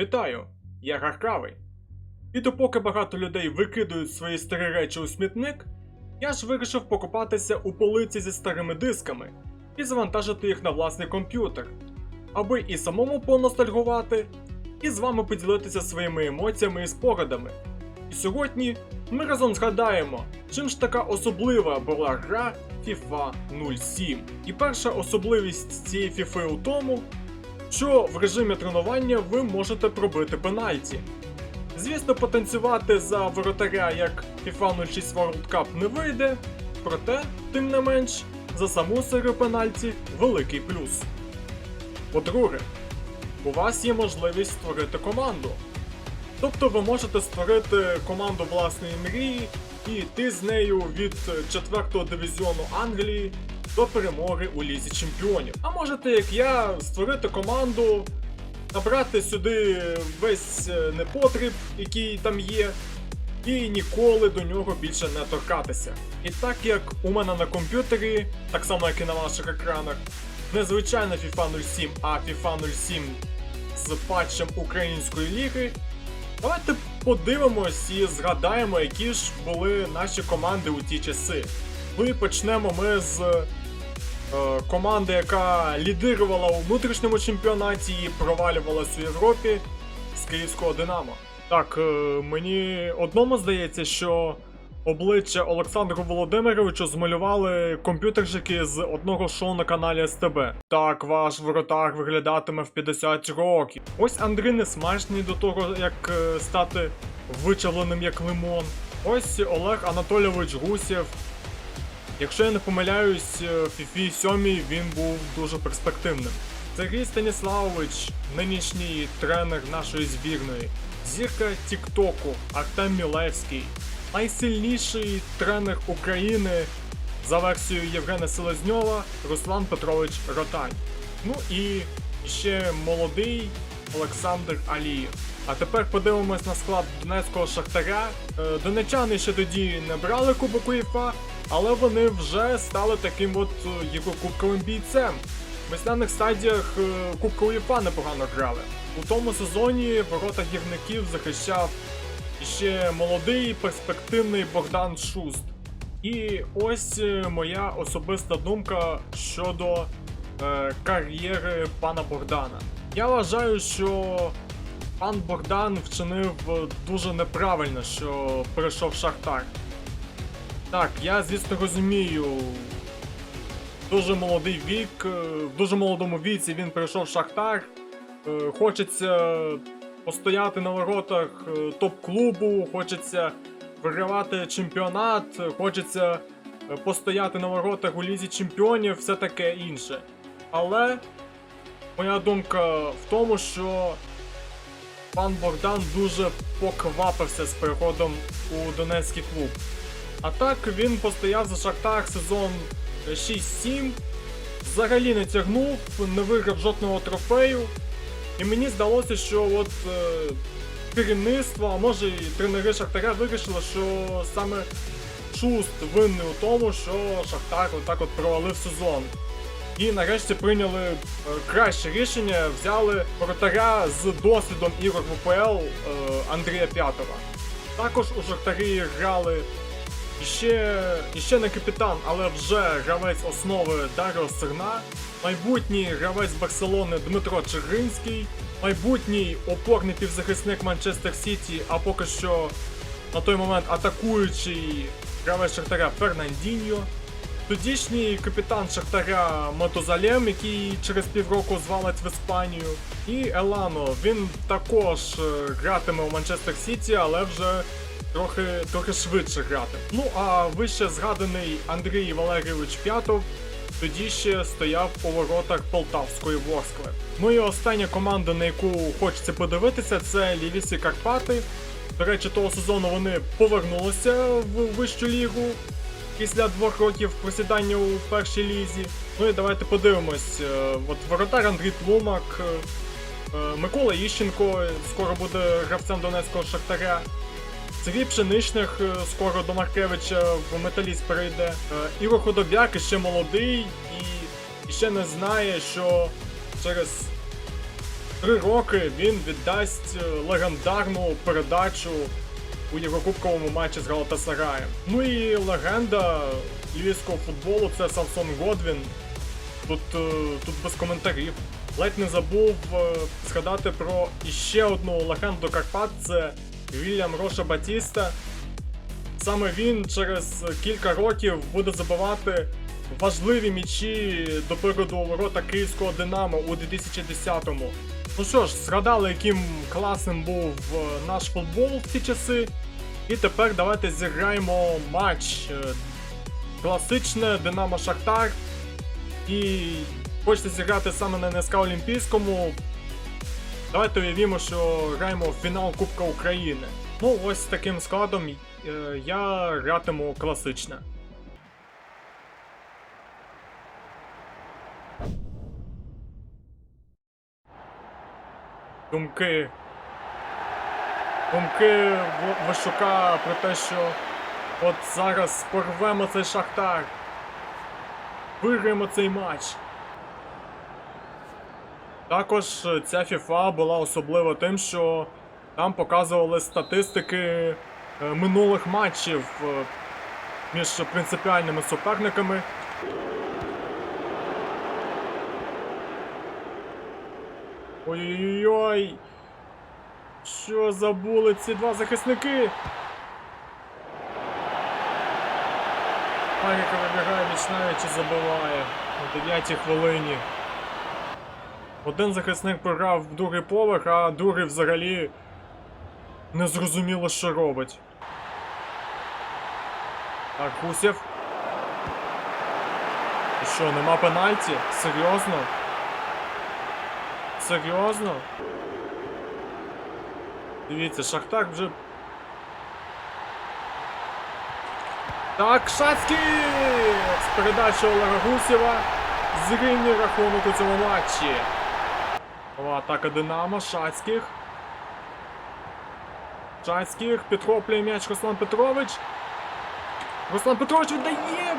Вітаю! Я Гаркавий. І допоки багато людей викидують свої старі речі у смітник, я ж вирішив покопатися у полиці зі старими дисками і завантажити їх на власний комп'ютер, аби і самому поностальгувати, і з вами поділитися своїми емоціями і спогадами. І сьогодні ми разом згадаємо, чим ж така особлива була гра FIFA 07. І перша особливість цієї FIFA у тому, що в режимі тренування ви можете пробити пенальті. Звісно, потанцювати за воротаря як FIFA 06 World Cup не вийде, проте, тим не менш, за саму серію пенальті великий плюс. По-друге, у вас є можливість створити команду. Тобто ви можете створити команду власної мрії і йти з нею від 4-го дивізіону Англії до перемоги у Лізі Чемпіонів. А можете, як я, створити команду, набрати сюди весь е, непотріб, який там є, і ніколи до нього більше не торкатися. І так як у мене на комп'ютері, так само як і на ваших екранах, не звичайна FIFA 07, а FIFA 07 з патчем української ліги. Давайте подивимось і згадаємо, які ж були наші команди у ті часи. Ну почнемо ми з е, команди, яка лідирувала у внутрішньому чемпіонаті і провалювалась у Європі з київського Динамо. Так, е, мені одному здається, що обличчя Олександру Володимировичу змалювали комп'ютерщики з одного шоу на каналі СТБ. Так, ваш воротар виглядатиме в 50 років. Ось Андрій Несмачний до того, як е, стати вичавленим як лимон. Ось Олег Анатолійович Гусєв. Якщо я не помиляюсь, е, в FIFA 7 він був дуже перспективним. Сергій Станіславович, нинішній тренер нашої збірної, зірка Тіктоку Артем Мілевський, найсильніший тренер України за версією Євгена Селезньова Руслан Петрович Ротань. Ну і ще молодий Олександр Алієв. А тепер подивимось на склад Донецького Шахтаря. Е, Донечани ще тоді не брали Кубок УЄФА, але вони вже стали таким от е, єврокубковим бійцем. В весняних стадіях е, Кубка УЄФА непогано грали. У тому сезоні ворота гірників захищав іще молодий перспективний Богдан Шуст. І ось е, моя особиста думка щодо е, кар'єри пана Богдана. Я вважаю, що пан Богдан вчинив дуже неправильно, що перейшов Шахтар. Так, я звісно розумію. Дуже молодий вік, е, в дуже молодому віці він прийшов в Шахтар. Е, Хочеться постояти на воротах е, топ-клубу, хочеться вигравати чемпіонат, хочеться постояти на воротах у лізі чемпіонів, все таке інше. Але моя думка в тому, що пан Богдан дуже поквапився з переходом у Донецький клуб. А так він постояв за Шахтар сезон 6-7, взагалі не тягнув, не виграв жодного трофею. І мені здалося, що от е, керівництво, а може і тренери Шахтаря вирішили, що саме Шуст винний у тому, що Шахтар отак от провалив сезон. І нарешті прийняли е, краще рішення, взяли воротаря з досвідом ігор в УПЛ е, Андрія П'ятова. Також у Шахтарі грали іще, іще не капітан, але вже гравець основи Даріо Серна, майбутній гравець Барселони Дмитро Чигринський, майбутній опорний півзахисник Манчестер Сіті, а поки що на той момент атакуючий гравець Шахтаря Фернандіньо. Тодішній капітан Шахтаря Мотозалем, який через півроку звалить в Іспанію. І Елано. Він також е, гратиме у Манчестер Сіті, але вже трохи, трохи швидше грати. Ну а вище згаданий Андрій Валерійович П'ятов тоді ще стояв у воротах Полтавської Ворскли. Ну і остання команда, на яку хочеться подивитися, це Лівісі Карпати. До речі, того сезону вони повернулися в вищу лігу після двох років просідання у першій лізі. Ну і давайте подивимось. Е, От воротар Андрій Тлумак, е, е, Микола Іщенко скоро буде гравцем Донецького Шахтаря. Сергій Пшеничних е, скоро до Маркевича в металіст перейде. Е, Ігор Ходобяк ще молодий і, ще не знає, що через три роки він віддасть е, легендарну передачу у Єврокубковому матчі з Галатасараєм. Ну і легенда львівського футболу це Самсон Годвін. Тут, тут без коментарів. Ледь не забув згадати про іще одну легенду Карпат, це Вільям Роша Батіста. Саме він через кілька років буде забивати важливі м'ячі до прикладу ворота Київського Динамо у 2010-му. Ну що ж, згадали, яким класним був е, наш футбол в ті часи. І тепер давайте зіграємо матч. е, Класичне Динамо Шахтар. І хочете зіграти саме на НСК Олімпійському. Давайте уявімо, що граємо в фінал Кубка України. Ну, ось з таким складом е, я гратиму класичне. Думки. Думки В- Ващука про те, що от зараз порвемо цей шахтар. Виграємо цей матч. Також е, ця FIFA була особлива тим, що там показували статистики е, минулих матчів е, між принципіальними суперниками. Ой-ой-ой! Що забули ці два захисники? Маріка вибігає вічнаючи забиває на 9 хвилині. Один захисник програв другий поверх, а другий взагалі не зрозуміло, що робить. Так, Гусєв. Що, нема пенальті? Серйозно? Серйозно? Дивіться, Шахтар вже. Так, Шацький! З передачі Олега Гусєва. Зрівнює рахунок у цьому матчі. Нова атака Динамо, Шацьких. Шацьких підхоплює м'яч Руслан Петрович. Руслан Петрович віддає!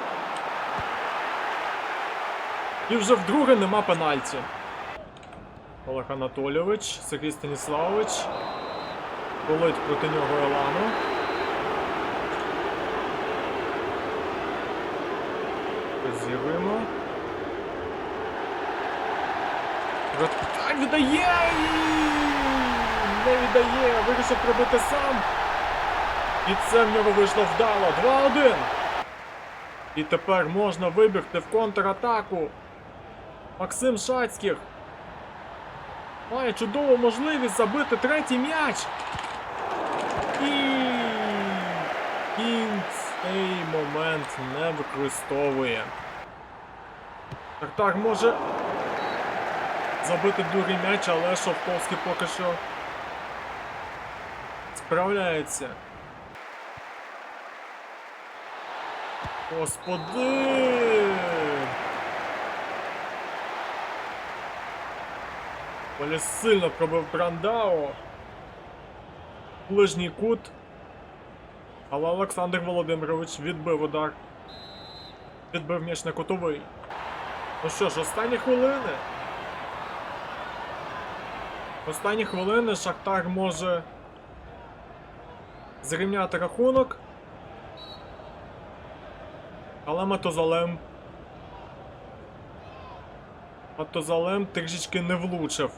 І вже вдруге нема пенальті. Олег Анатолійович, Сергій Станіславович. Болить проти нього Елану. З'явимо. Так, віддає! Не віддає! Вирішив пробити сам. І це в нього вийшло вдало. 2-1. І тепер можна вибігти в контратаку. Максим Шацьких. Має чудову можливість забити третій м'яч. І він цей момент не використовує. Шахтар може забити другий м'яч, але Шовковський поки що справляється. Господи! Полі сильно пробив Брандау. Ближній кут. Але Олександр Володимирович відбив удар. Відбив м'яч на кутовий. Ну що ж, останні хвилини. Останні хвилини Шахтар може зрівняти рахунок. Але Матозалем. Матозалем трішечки не влучив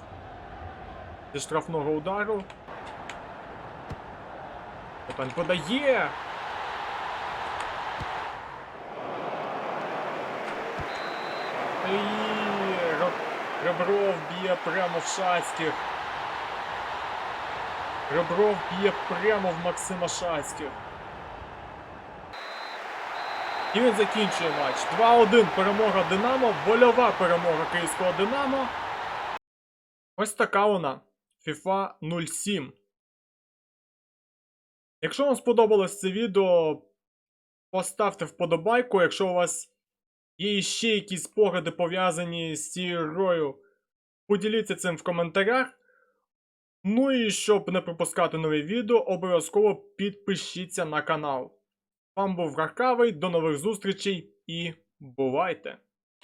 зі штрафного удару. Потань подає. І Ребров б'є прямо в Шацьких. Ребров б'є прямо в Максима Шацьких. І він закінчує матч. 2-1 перемога Динамо, вольова перемога Київського Динамо. Ось така вона. FIFA 07. Якщо вам сподобалось це відео, поставте вподобайку. Якщо у вас є ще якісь спогади пов'язані з цією грою, поділіться цим в коментарях. Ну і щоб не пропускати нові відео, обов'язково підпишіться на канал. Вам був Гаркавий, до нових зустрічей і бувайте!